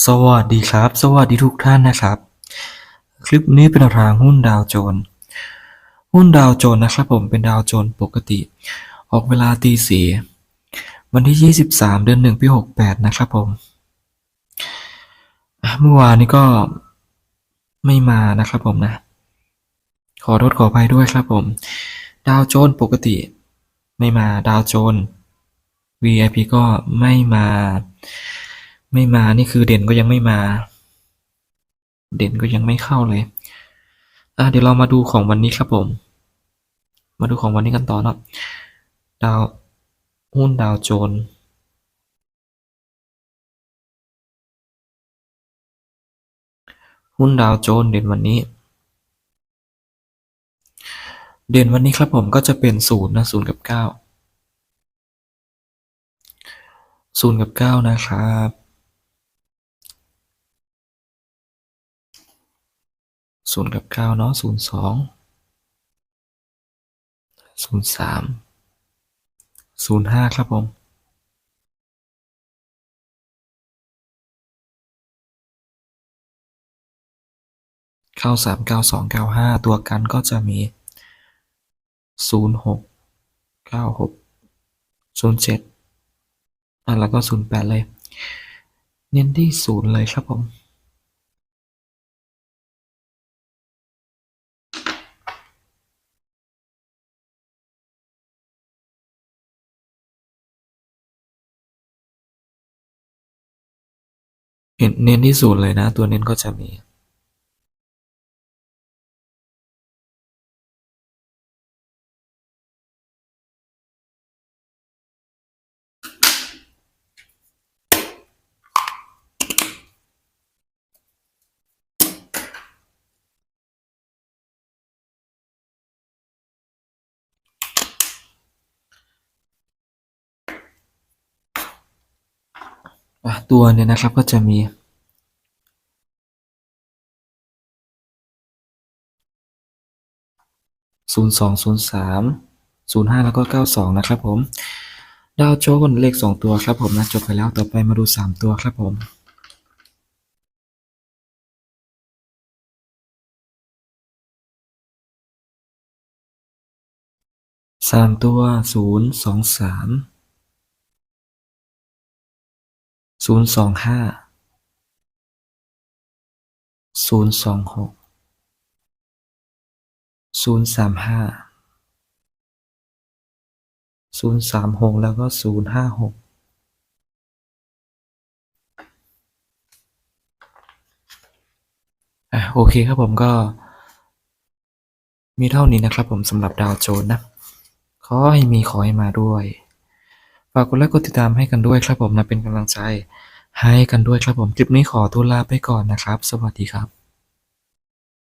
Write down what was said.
สวัสดีครับ สวัสดีทุกท่านนะครับ คลิปนี้เป็นทางหุ้นดาวโจน หุ้นดาวโจนนะครับผมเป็นดาวโจนปกติ ออกเวลาตีสี่วันที่ 23 เดือน1ปี 68 นะครับผม เมื่อวานนี้ก็ไม่มานะครับผมนะ ขอโทษขออภัยด้วยครับผม ดาวโจนปกติ ไม่มาดาวโจน VIP ก็ไม่มา ไม่มานี่คือเด่นก็ยังไม่มา เด่นก็ยังไม่เข้าเลยอะเดี๋ยวเรามาดูของวันนี้ครับผม มาดูของวันนี้กันต่อเนาะดาวหุ้นดาวโจนหุ้นดาวโจนเด่นวันนี้ เด่นวันนี้ครับผมก็จะเป็นศูนย์นะศูนย์กับเก้าศูนย์กับเก้านะครับ ศูนย์กับเก้าเนาะศูนย์สองศูนย์สามศูนย์ห้าครับผมเก้าสามเก้าสองเก้าห้าตัวกันก็จะมีศูนย์หกเก้าหกศูนย์เจ็ดอะแล้วก็ศูนย์แปดเลย เน้นที่ศูนย์เลยครับผม เน้นเน้นที่ศูนย์เลยนะ ตัวเน้นก็จะมี ตัวเนี่ยนะครับก็จะมีศูนย์สองศูนย์สามศูนย์ห้าแล้วก็เก้าสองนะครับผมดาวโจนส์เลขสองตัวครับผมนะจบไปแล้วต่อไปมาดูสามตัวครับผมสามตัวศูนย์สองสาม ศูนย์สองห้าศูนย์สองหกศูนย์สามห้าศูนย์สามหกแล้วก็ศูนย์ห้าหกอะโอเคครับผมก็ มีเท่านี้นะครับผมสำหรับดาวโจนนะ ขอให้มีขอให้มาด้วย ฝากกดไลค์กดติดตามให้กันด้วยครับผมนะเป็นกำลังใจให้กันด้วยครับผม คลิปนี้ขอตัวลาไปก่อนนะครับ สวัสดีครับ